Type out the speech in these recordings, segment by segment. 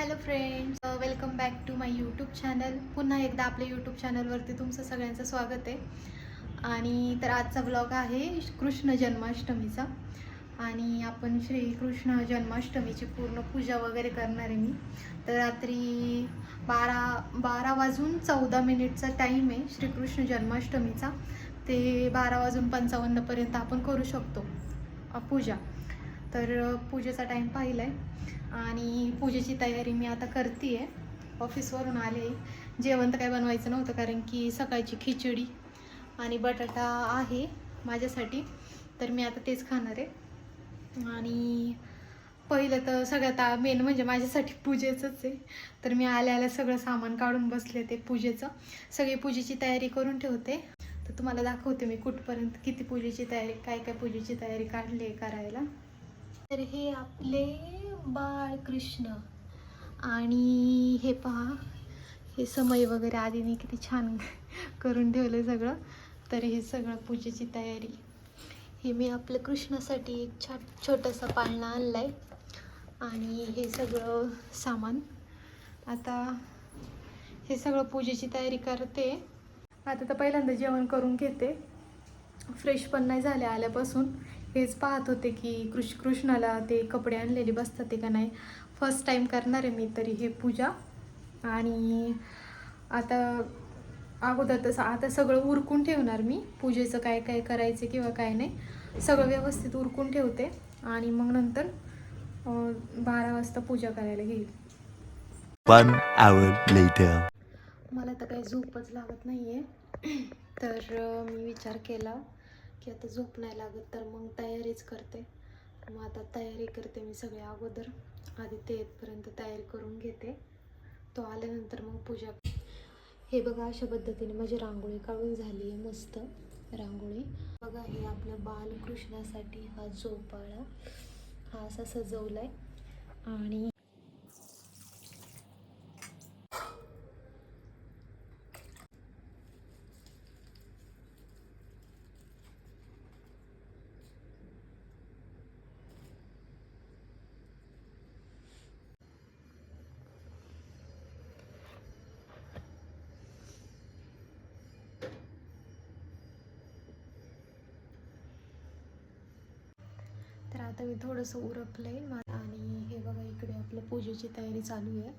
Hello friends welcome back to my YouTube channel पुन्हा एकदा आपल्या यूट्यूब चॅनलवरती तुमचं सगळ्यांचं स्वागत आहे. आणि तर आजचा ब्लॉग आहे कृष्ण जन्माष्टमीचा. आणि आपण श्रीकृष्ण जन्माष्टमीची पूर्ण पूजा वगैरे करणार आहे मी. तर रात्री बारा बारा वाजून चौदा मिनिटचा टाईम आहे श्रीकृष्ण जन्माष्टमीचा. ते बारा वाजून पंचावन्नपर्यंत आपण करू शकतो पूजा. तर पूजेचा टाईम पाहिला आहे आणि पूजेची तयारी मी आता करते आहे ऑफिसवरून आले. जेवण तर काय बनवायचं नव्हतं कारण की सकाळची खिचडी आणि बटाटा आहे माझ्यासाठी. तर मी आता तेच खाणार आहे. आणि पहिलं तर सगळ्यात मेन म्हणजे माझ्यासाठी पूजेचंच आहे. तर मी आल्या आल्या सगळं सामान काढून बसले ते पूजेचं. सगळी पूजेची तयारी करून ठेवते. तर तुम्हाला दाखवते मी कुठपर्यंत किती पूजेची तयारी काय काय पूजेची तयारी काढली आहे करायला. तर हे आपले बाळकृष्ण आणि हे पहा हे समय वगैरे आधीने किती छान करून ठेवलं सगळं. तर हे सगळं पूजेची तयारी. हे मी आपल्या कृष्णासाठी एक छा छोटासा पाळणा आणला आहे आणि हे सगळं सामान. आता हे सगळं पूजेची तयारी करते. आता तर पहिल्यांदा जेवण करून घेते. फ्रेश पण नाही झाले आल्यापासून. हेच पाहत होते की कृष्ण कृष्णाला ते कपडे आणलेले बसतात ते का नाही? फर्स्ट टाईम करणार आहे मी तरी हे पूजा. आणि आता अगोदर तसं आता सगळं उरकून ठेवणार मी. पूजेचं काय काय करायचं किंवा काय नाही सगळं व्यवस्थित उरकून ठेवते. आणि मग नंतर बारा वाजता पूजा करायला घेईल. मला तर काही झोपच लागत नाही आहे तर मी विचार केला. की आता झोप नाही लागत तर मग तयारीच करते. मग आता तयारी करते मी सगळ्या अगोदर. आधी ते येतपर्यंत तयारी करून घेते. तो आल्यानंतर मग पूजा हे बघा अशा पद्धतीने माझी रांगोळी काढून झाली आहे मस्त रांगोळी. बघा हे आपल्या बालकृष्णासाठी हा झोपाळा हा असा सजवला आहे आणि तर आता मी थोडंसं उरकलंय. आहे आणि हे बघा इकडे आपलं पूजेची तयारी चालू आहे.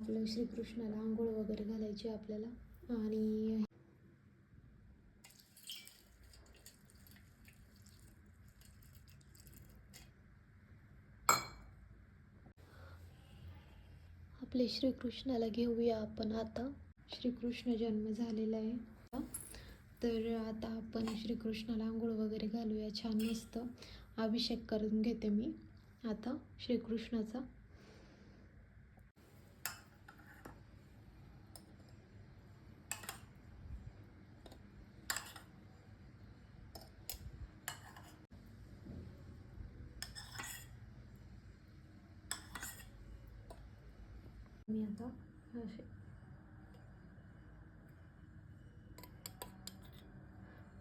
आपलं श्रीकृष्णाला आंघोळ वगैरे घालायची आपल्याला. आणि आपले श्रीकृष्णाला घेऊया आपण आता. श्रीकृष्ण जन्म झालेला आहे. तर आता आपण श्रीकृष्णाला आंघोळ वगैरे घालूया. छान मस्त अभिषेक करून घेते मी. आता श्रीकृष्णाचा. मी आता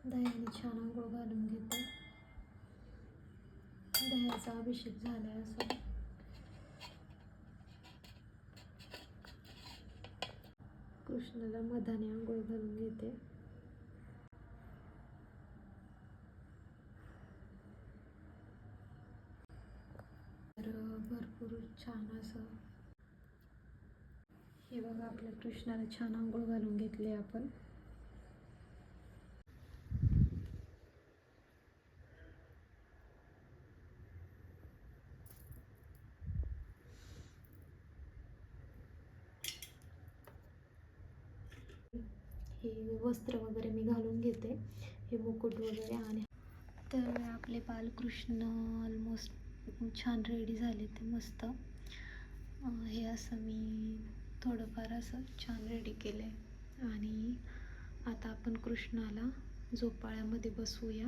दह्याने छान आंघोळ घालून घेते. दह्याचा अभिषेक झाला असं. कृष्णाला मधाने आंघोळ घालून घेते. तर भरपूर छान असं. हे बघा आपल्या कृष्णाला छान आंघोळ घालून घेतली आपण हे वस्त्र वगैरे मी घालून घेते. हे मुकुट वगैरे आणि तर आपले बालकृष्ण ऑलमोस्ट छान रेडी झाले ते मस्त. हे असं मी थोडंफार असं छान रेडी केलं आहे आणि आता आपण कृष्णाला झोपाळ्यामध्ये बसवूया.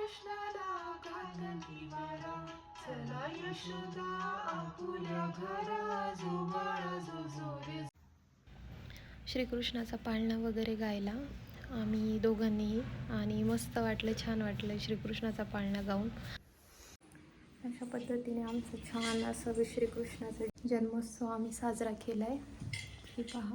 कृष्णाला घातली मारा. चला यशोदा आपुल्या घरा जो बाळा जो जो रे श्रीकृष्णाचा पाळणा वगैरे गायला आम्ही दोघांनीही आणि मस्त वाटलं छान वाटलं श्रीकृष्णाचा पाळणा गाऊन. अशा पद्धतीने आमचं छान असं श्रीकृष्णाचा जन्मोत्सव आम्ही साजरा केला आहे हे पहा.